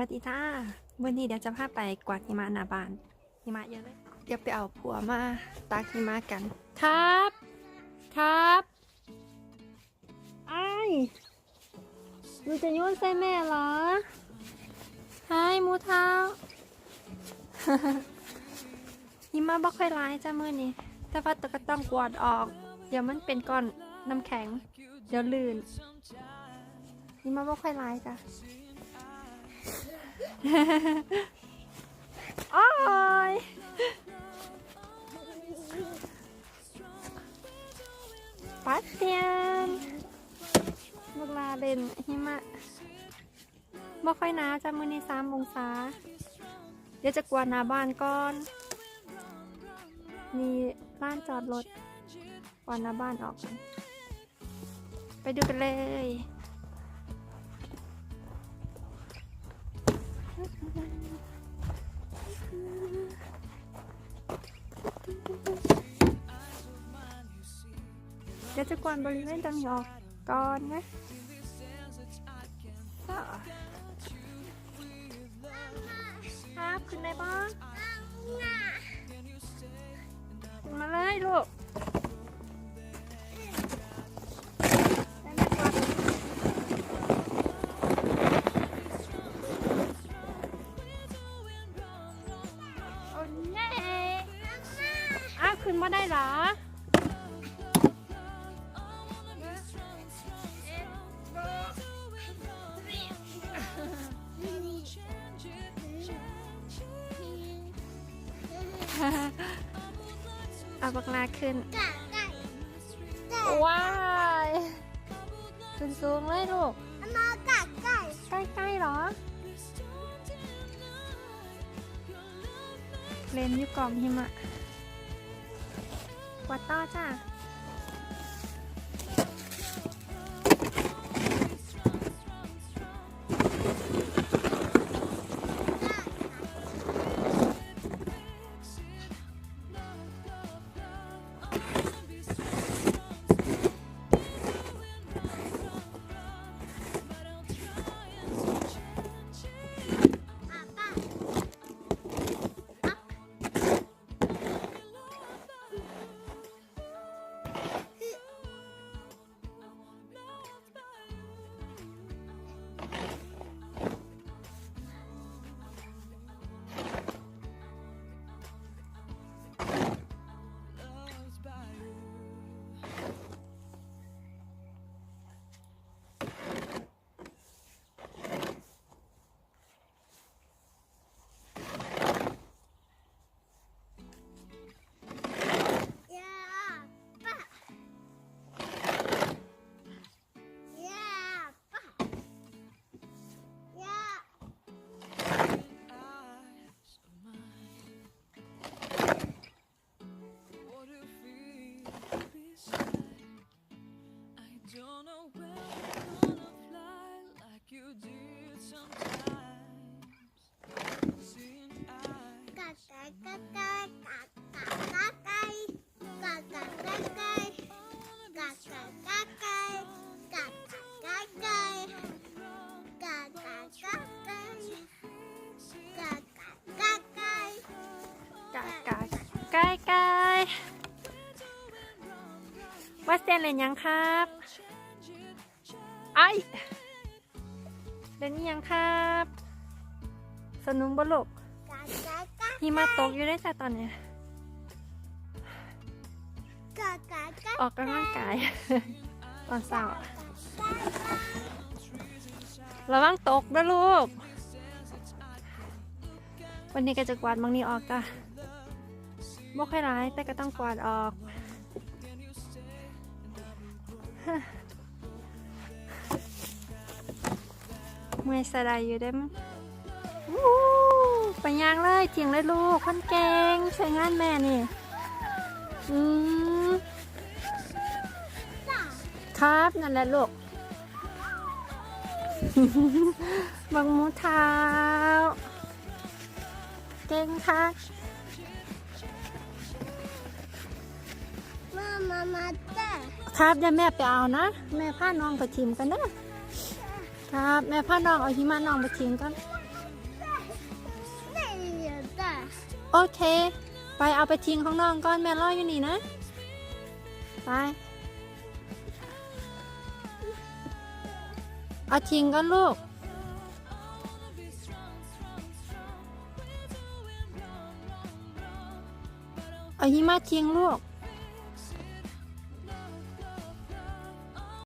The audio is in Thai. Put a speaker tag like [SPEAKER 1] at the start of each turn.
[SPEAKER 1] วัสดีจ้าวันนี้เดี๋ยวจะพาไปกวาดหิมะหน้าบ้านหิมะเยอะเลย เดี๋ยวไปเอาผัวมาตากหิมะกัน ครับ ครับไอ้ายหนูจะโยนใส่แม่เหรอไฮหมูเท้าหิมะบ่ค่อยร้ายจ้ามือนี้แต่ว่าก็ต้องกวาดออก เดี๋ยวมันเป็นก้อนน้ำแข็ง เดี๋ยวลื่นหิมะบ่ค่อยร้ายจ้ะ โอ้ยปัดเตียนเวลาเล่นหิมะบ่ค่อยหนาวจ้ะมื้อนี้สามองศา เดี๋ยวจะกวาดหน้าบ้านก่อน มีร้านจอดรถกวาดหน้าบ้านออกก่อนไปดูกันเลย ดี๋ยวจะกวาดบริเวณตรงนี้ออกก่อนนะก็ครับขึ้นได้บ้างขึ้นมาเลยลูกได้ไหมกวาดโอ้เน่อ้าวขึ้นมาได้เหรอ เอาบักลาขึ้น ว้ายขึ้นสูงเลยลูกใกล้ๆเหรอ เล่นอยู่กล่อมหิมะกวัดต่อจ้า วัดเซนเล่นยังครับไอเล่นยังครับ สนุกบลูก หิมะตกอยู่ได้แต่ตอนเนี้ยออกกำลังกาย ตอนเช้าอะระวังตกนะลูก วันนี้ก็จะกวาดบางนี้ออกจ้ะบ่ค่อยร้ายแต่ก็ต้องกวาดออกเมื่อยสะไดอยู่ได้มั้งวู้ ไปย่างเลยเจียงเลยลูกคนเก่งใช้งานแม่นี่ อืมครับนั่นแหละลูกบังหมูเท้า เก่งค่ะครับเดี๋ยวแม่ไปเอานะ แม่พาน้องไปทิมกันเด้อครับ แม่พาน้องเอาหิมะน้องไปทิมกัน โอเค ไปเอาไปทิ้งข้างนอกก่อนแม่รออยู่นี่นะ ไป เอาทิ้งก้อนลูก เอาหิมะทิ้งลูก